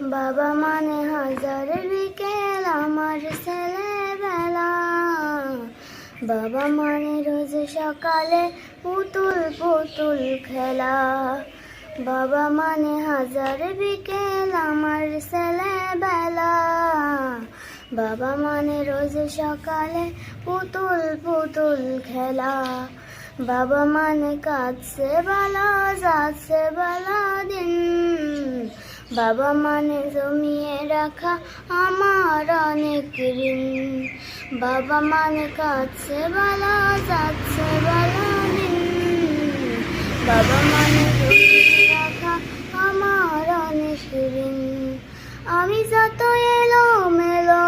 বাবা মানে হাজার বিকেল, আমার ছেলেবেলা। বাবা মানে রোজ সকালে পুতুল পুতুল খেলা। বাবা মানে হাজার বিকেল, আমার ছেলেবেলা। বাবা মানে রোজ সকালে পুতুল পুতুল খেলা। বাবা মানে কাঁদছে বালা, যাচ্ছে বালা দিন বাবা মানে জমিয়ে রাখা আমার অনেক ঋণ। বাবা মানে কাছে বলা, যাচ্ছে বলা দিন। বাবা মানে জমিয়ে রাখা আমার অনেক ঋণ। আমি যত এলো মেলো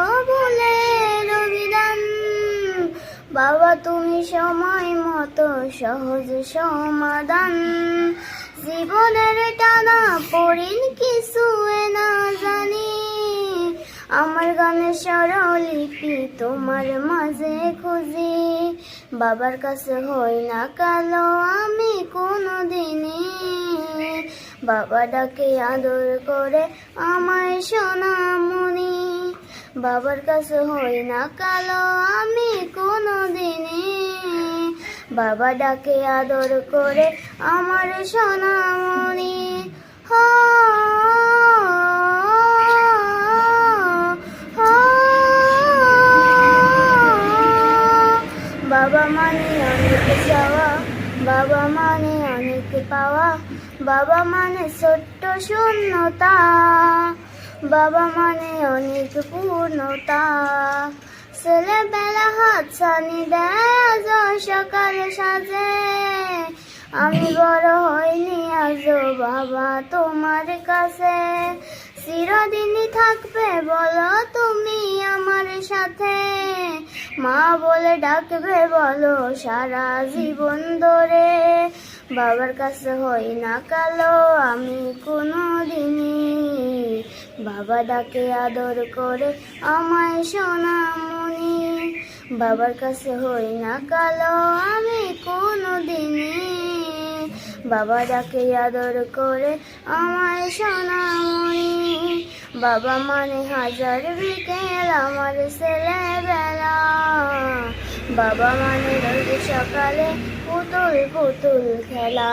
বাবা, তুমি সময় মতো সহজ সমাধান। জীবনের টানা পড়িন কিছু না জানি। আমার গানের স্বরলিপি তোমার মাঝে খুঁজি। বাবার কাছে হই না কালো, আমি কোনো দিনই বাবা ডাকে আদর করে আমায় সোনামণি বাবার কাছে হই না কালো, আমি কোনো দিনই বাবা ডাকে আদর করে আমার সোনামণি। বাবা মানে অনেক চাওয়া, বাবা মানে অনেক পাওয়া, বাবা মানে ছোট্ট শূন্যতা। বাবা মানে অনেক পূর্ণতা। ছেলেবেলা হাত ছানি দেয় সকাল সাজে। আমি বড় হইনি, আজ বাবা তোমার কাছে। চিরদিনই থাকবে, বলো তুমি আমার সাথে। মা বলে ডাকবে, বলো সারা জীবন ধরে। বাবার কাছে হই না কালো, আমি কোনো দিনই বাবা ডাকে আদর করে আমায় সোনামণি। বাবার কাছে হই না কালো, আমি কোনো দিনই বাবা ডাকে আদর করে আমায় সোনামণি। বাবা মানে হাজার বিকেল আমার ছেলেবেলা। বাবা মানে রোজ সকালে পুতুল পুতুল খেলা।